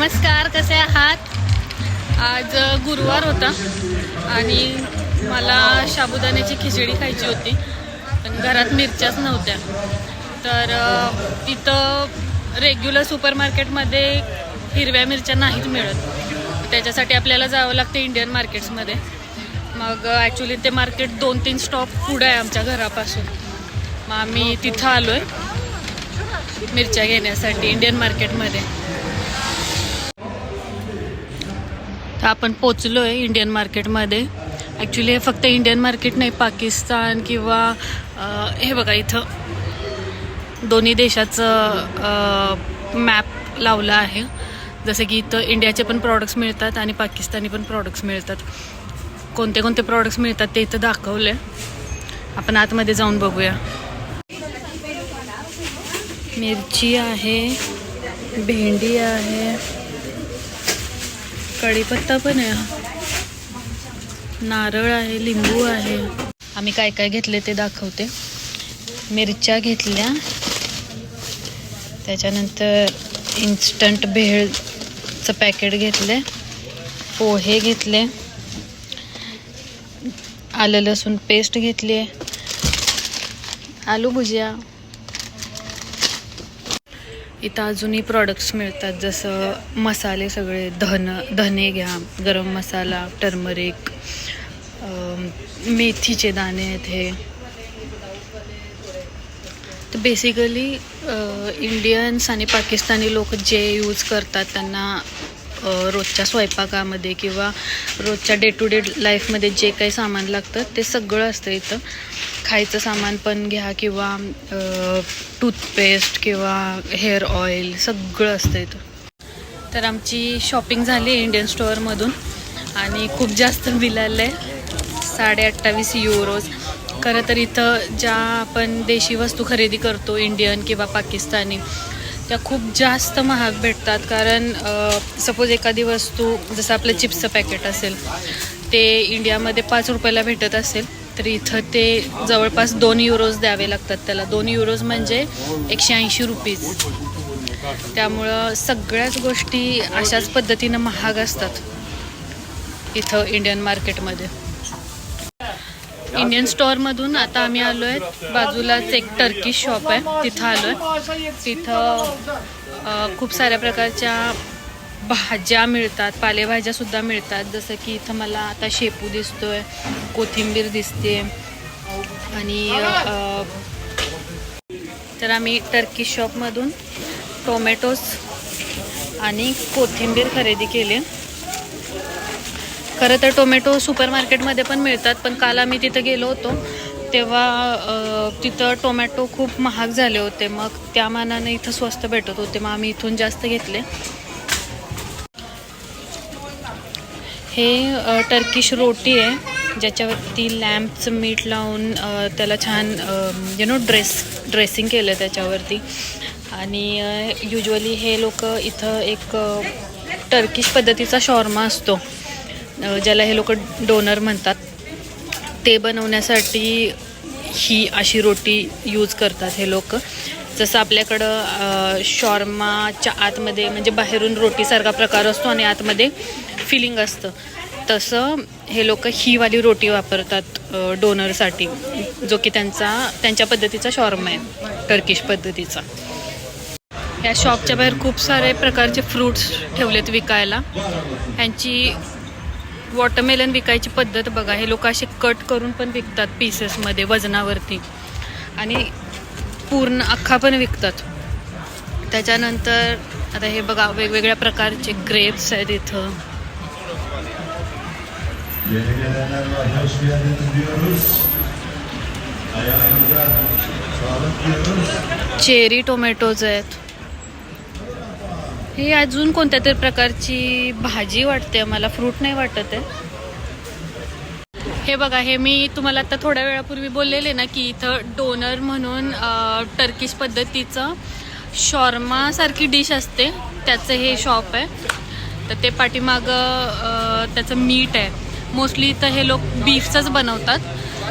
नमस्कार कसे आहात? आज गुरुवार होता आणि मला साबुदाण्याची खिचडी खायची होती पण घरात मिरच्याच नव्हत्या. तर तिथं रेग्युलर सुपर मार्केटमध्ये हिरव्या मिरच्या नाहीत मिळत. त्याच्यासाठी आपल्याला जावं लागतं इंडियन मार्केट्समध्ये मग ॲक्च्युली ते मार्केट दोन तीन स्टॉप पुढं आहे आमच्या घरापासून. मग आम्ही तिथं आलो आहे मिरच्या घेण्यासाठी इंडियन मार्केटमध्ये तर आपण पोचलो आहे इंडियन मार्केटमध्ये ॲक्च्युली हे फक्त इंडियन मार्केट नाही पाकिस्तान किंवा हे बघा इथं. दोन्ही देशाचं मॅप लावलं आहे. जसं की इथं इंडियाचे पण प्रॉडक्ट्स मिळतात आणि पाकिस्तानी पण प्रॉडक्ट्स मिळतात. कोणते कोणते प्रॉडक्ट्स मिळतात ते इथं दाखवले आपण आतमध्ये जाऊन बघूया. मिरची आहे भेंडी आहे कढीपत्ता पण आहे नारळ आहे लिंबू आहे. आम्ही काय काय घेतले ते दाखवते. मिरच्या घेतल्या. त्याच्यानंतर इन्स्टंट भेळचं पॅकेट घेतले. पोहे घेतले. आलं लसूण पेस्ट घेतली. आहे आलू भुजिया. इथं अजूनही प्रॉडक्ट्स मिळतात जसं मसाले सगळे धन धने घ्या गरम मसाला टर्मरिक मेथीचे दाणे आहेत हे. तर बेसिकली इंडियन्स आणि पाकिस्तानी लोक जे यूज करतात त्यांना रोजच्या स्वयंपाकामध्ये किंवा रोजच्या डे टू डे लाईफमध्ये जे काही सामान लागतं ते सगळं असतं इथं. खायचं सामान पण घ्या किंवा टूथपेस्ट किंवा हेअर ऑइल सगळं असतं इथं. तर आमची शॉपिंग झाली इंडियन स्टोअरमधून आणि खूप जास्त बिल आलं आहे. साडे अठ्ठावीस युरोज खरं तर इथं ज्या आपण देशी वस्तू खरेदी करतो इंडियन किंवा पाकिस्तानी त्या खूप जास्त महाग भेटतात कारण सपोज एखादी वस्तू जसं आपलं चिप्सचं पॅकेट असेल ते इंडियामध्ये पाच रुपयाला भेटत असेल तर इथं ते जवळपास दोन युरोज द्यावे लागतात त्याला. दोन युरोज म्हणजे एकशे ऐंशी रुपीज त्यामुळं सगळ्याच गोष्टी अशाच पद्धतीनं महाग असतात इथं इंडियन मार्केटमध्ये इंडियन स्टोअरमधून आता आम्ही आलो आहे बाजूलाच एक टर्की शॉप आहे. तिथं आलो आहे तिथं खूप साऱ्या प्रकारच्या भाज्या मिळतात. पालेभाज्या सुद्धा मिळतात. जसं की इथं मला आता शेपू दिसतोय कोथिंबीर दिसते आणि तर आम्ही टर्की शॉपमधून टोमॅटोस आणि कोथिंबीर खरेदी केली. खरं तर टोमॅटो सुपर मार्केटमध्ये पण मिळतात पण काल आम्ही तिथं गेलो होतो तेव्हा तिथं टोमॅटो खूप महाग झाले होते. मग त्या मानाने इथं स्वस्त भेटत होते. मग आम्ही इथून जास्त घेतले. हे टर्किश रोटी आहे. ज्याच्यावरती लॅम्पचं मीठ लावून त्याला छान यु नो ड्रेस ड्रेसिंग केलं त्याच्यावरती. आणि युजली हे लोक इथं एक टर्किश पद्धतीचा शॉर्मा असतो. ज्याला हे लोक डोनर म्हणतात ते बनवण्यासाठी ही अशी रोटी यूज करतात हे लोक. जसं आपल्याकडं शॉर्माच्या आतमध्ये म्हणजे बाहेरून रोटीसारखा प्रकार असतो आणि आतमध्ये फिलिंग असतं. तसं हे लोक ही वाली रोटी वापरतात डोनरसाठी जो की त्यांचा त्यांच्या पद्धतीचा शॉर्मा आहे टर्किश पद्धतीचा. या शॉपच्या बाहेर खूप सारे प्रकारचे फ्रूट्स ठेवलेत विकायला. ह्यांची वॉटरमेलन विकायची पद्धत बघा. हे लोक असे कट करून पण विकतात पीसेसमध्ये वजनावरती. आणि पूर्ण अख्खा पण विकतात. त्याच्यानंतर आता हे बघा वेगवेगळ्या प्रकारचे ग्रेप्स आहेत इथं. चेरी टोमॅटोज आहेत. ही अजून कोणत्या तरी प्रकारची भाजी वाटते मला फ्रूट नाही वाटत आहे. हे बघा हे मी तुम्हाला आता थोड्या वेळापूर्वी बोललेले ना की इथं डोनर म्हणून टर्किश पद्धतीचं शॉर्मासारखी डिश असते. त्याचं हे शॉप आहे. तर ते पाठीमागं त्याचं मीठ आहे. मोस्टली इथं हे लोक बीफचंच बनवतात.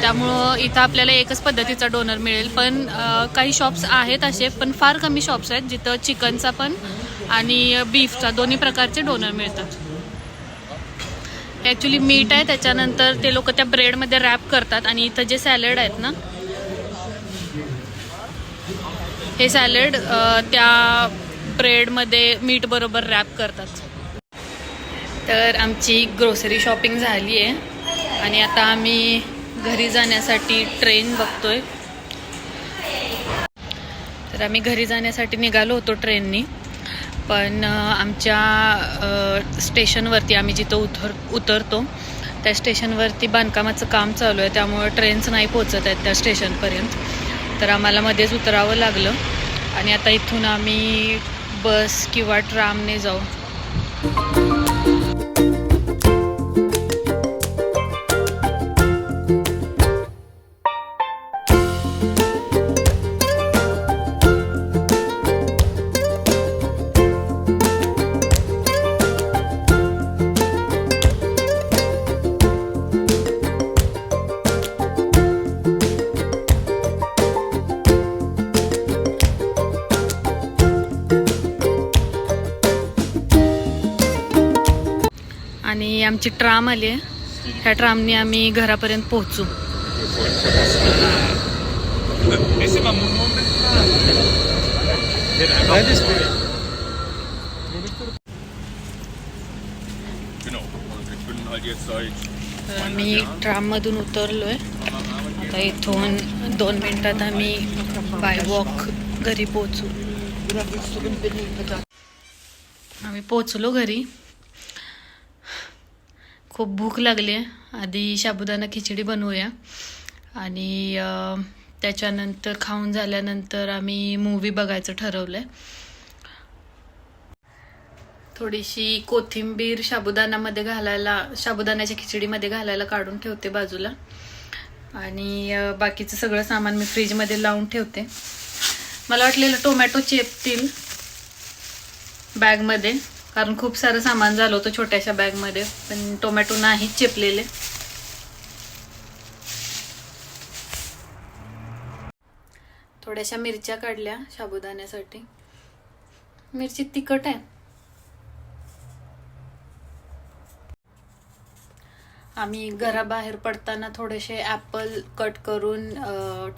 त्यामुळं इथं आपल्याला एकच पद्धतीचा डोनर मिळेल. पण काही शॉप्स आहेत असे पण फार कमी शॉप्स आहेत जिथं चिकनचा पण आणि बीफचा दोन्ही प्रकारचे डोनर मिळतात. ॲक्च्युली मीठ आहे त्याच्यानंतर ते लोक त्या ब्रेडमध्ये रॅप करतात आणि इथं जे सॅलड आहेत ना हे सॅलड त्या ब्रेडमध्ये मीठ बरोबर रॅप करतात. तर आमची ग्रोसरी शॉपिंग झाली आहे आणि आता आम्ही घरी जाण्यासाठी ट्रेन बघतोय. तर आम्ही घरी जाण्यासाठी निघालो होतो ट्रेननी पण आमच्या स्टेशनवरती आम्ही जिथं उतर उतरतो त्या स्टेशनवरती बांधकामाचं काम चालू आहे. त्यामुळं ट्रेन्स नाही पोचत आहेत त्या स्टेशनपर्यंत. तर आम्हाला मध्येच उतरावं लागलं. आणि आता इथून आम्ही बस किंवा ट्रामने जाऊ. आणि आमची ट्राम आली आहे. ह्या ट्रामने आम्ही घरापर्यंत पोहोचू. मी und ich आम्ही ट्राममधून उतरलोय. आता इथून दोन मिनिटात आम्ही बाय वॉक घरी पोहोचू. आम्ही पोचलो घरी. खूप भूक लागली. आहे आधी साबुदाणा खिचडी बनवूया. आणि त्याच्यानंतर खाऊन झाल्यानंतर आम्ही मूवी बघायचं ठरवलं आहे थोडीशी कोथिंबीर साबुदाण्यामध्ये घालायला साबुदाण्याच्या खिचडीमध्ये घालायला काढून ठेवते बाजूला. आणि बाकीचं सगळं सामान मी फ्रीजमध्ये लावून ठेवते. मला वाटलेलं टोमॅटो चेपतील. बॅगमध्ये. कारण खूप सारं सामान झालं होतं छोट्याशा बॅगमध्ये पण टोमॅटो नाहीच चेपलेले. थोड्याशा मिरच्या काढल्या साबुदाण्यासाठी. मिरची तिखट आहे. आम्ही घराबाहेर पडताना थोडेसे ॲपल कट करून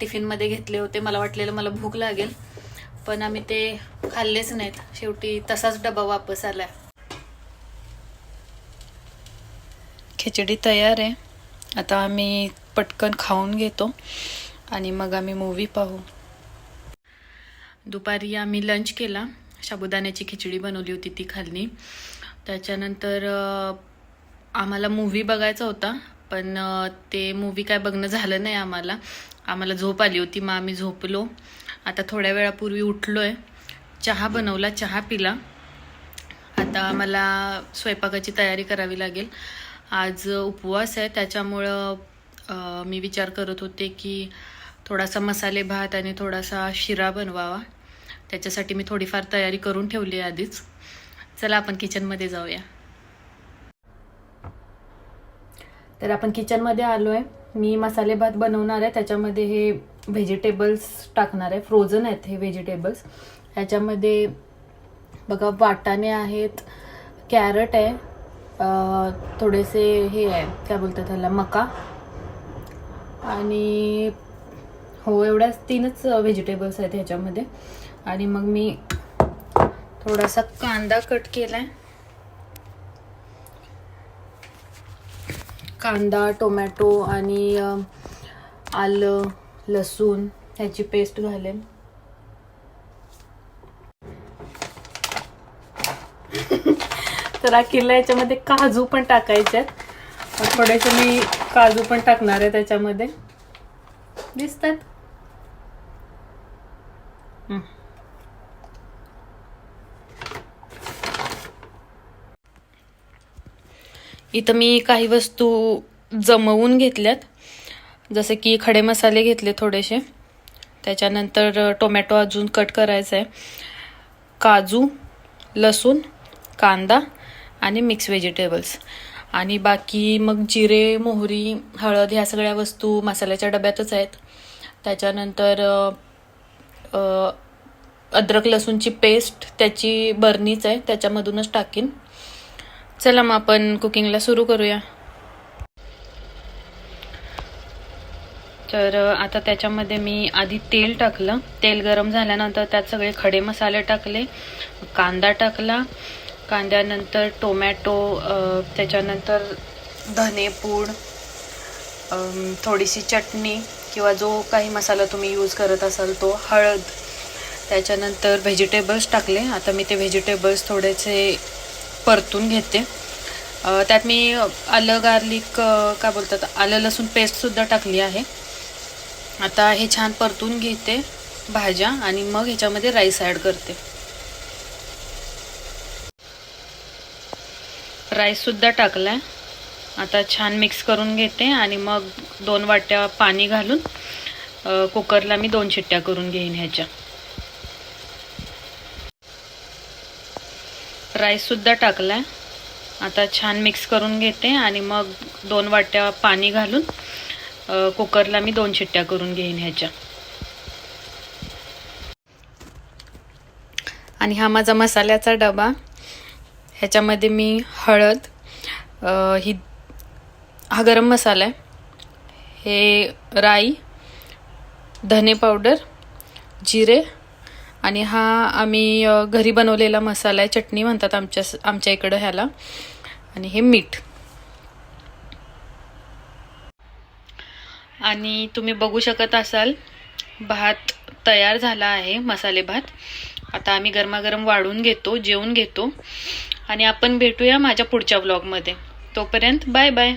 टिफिनमध्ये घेतले होते. मला वाटलेलं मला भूक लागेल. पण आम्ही ते खाल्लेच नाहीत. शेवटी तसाच डबा वापस आला खिचडी तयार आहे. आता आम्ही पटकन खाऊन घेतो आणि मग आम्ही मूवी पाहू. दुपारी आम्ही लंच केला. साबुदाण्याची खिचडी बनवली होती ती खाल्ली. त्याच्यानंतर आम्हाला मूवी बघायचा होता. पण ते मूवी काय बघणं झालं नाही आम्हाला. आम्हाला झोप आली होती मग आम्ही झोपलो. आता थोड्या वेळापूर्वी उठलो आहे चहा बनवला चहा पिला. आता आम्हाला स्वयंपाकाची तयारी करावी लागेल. आज उपवास आहे त्याच्यामुळं मी विचार करत होते की थोडासा मसाले भात आणि थोडासा शिरा बनवावा. त्याच्यासाठी मी थोडीफार तयारी करून ठेवली आहे आधीच. चला आपण किचनमध्ये जाऊया. तर आपण किचनमध्ये आलो आहे मी मसाले भात बनवणार आहे त्याच्यामध्ये हे व्हेजिटेबल्स टाकणार आहे. फ्रोझन आहेत हे व्हेजिटेबल्स ह्याच्यामध्ये बघा वाटाणे आहेत कॅरट आहे थोडेसे हे आहे काय बोलतात त्याला मका. आणि हो एवढ्याच तीनच व्हेजिटेबल्स आहेत ह्याच्यामध्ये. आणि मग मी थोडासा कांदा कट केला आहे कांदा टोमॅटो आणि आलं लसूण ह्याची पेस्ट घालेन. तर अखिलला याच्यामध्ये काजू पण टाकायचे आहेत. थोडेसे मी काजू पण टाकणार आहे त्याच्यामध्ये. दिसतात? इथं मी काही वस्तू जमवून घेतल्यात. जसे की खडे मसाले घेतले थोडेसे. त्याच्यानंतर टोमॅटो अजून कट करायचा आहे. काजू लसूण कांदा आणि मिक्स व्हेजिटेबल्स. आणि बाकी मग जिरे मोहरी हळद ह्या सगळ्या वस्तू मसाल्याच्या डब्यातच आहेत. त्याच्यानंतर अद्रक लसूणची पेस्ट त्याची बर्नीच आहे. त्याच्यामधूनच टाकीन. चला मग आपण कुकिंगला सुरू करूया. तर आता त्याच्यामध्ये मी आधी तेल टाकलं. तेल गरम झाल्यानंतर त्यात सगळे खडे मसाले टाकले कांदा टाकला कांद्यानंतर टोमॅटो त्याच्यानंतर धनेपूड थोडीशी चटणी किंवा जो काही मसाला तुम्ही यूज करत असाल तो हळद त्याच्यानंतर व्हेजिटेबल्स टाकले. आता मी ते व्हेजिटेबल्स थोडेसे परतून घेते. त्यात मी आलं गार्लिक का काय बोलतात आलं लसूण पेस्टसुद्धा टाकली आहे. आता हे छान परतून घेते भाज्या आणि मग ह्याच्यामध्ये राईस ॲड करते. राईससुद्धा टाकला आहे आता छान मिक्स करून घेते आणि मग दोन वाट्या पाणी घालून कुकरला मी दोन शिट्ट्या करून घेईन ह्याच्या. राईससुद्धा टाकला आहे आता छान मिक्स करून घेते आणि मग दोन वाट्या पाणी घालून कुकरला मी दोन शिट्ट्या करून घेईन ह्याच्या. आणि हा माझा मसाल्याचा डबा. ह्याच्यामध्ये मी हळद ही हा गरम मसाला आहे. हे राई धने पावडर जिरे आणि हा आम्ही घरी बनवलेला मसाला आहे चटणी म्हणतात आमच्या आमच्या इकडं ह्याला. आणि हे मीठ. आणि तुम्ही बघू शकत असाल भात तयार झाला आहे मसाले भात. आता आम्ही गरमागरम वाढून घेतो जेवून घेतो. आणि आपण भेटूया माझ्या पुढच्या ब्लॉगमध्ये तोपर्यंत बाय बाय.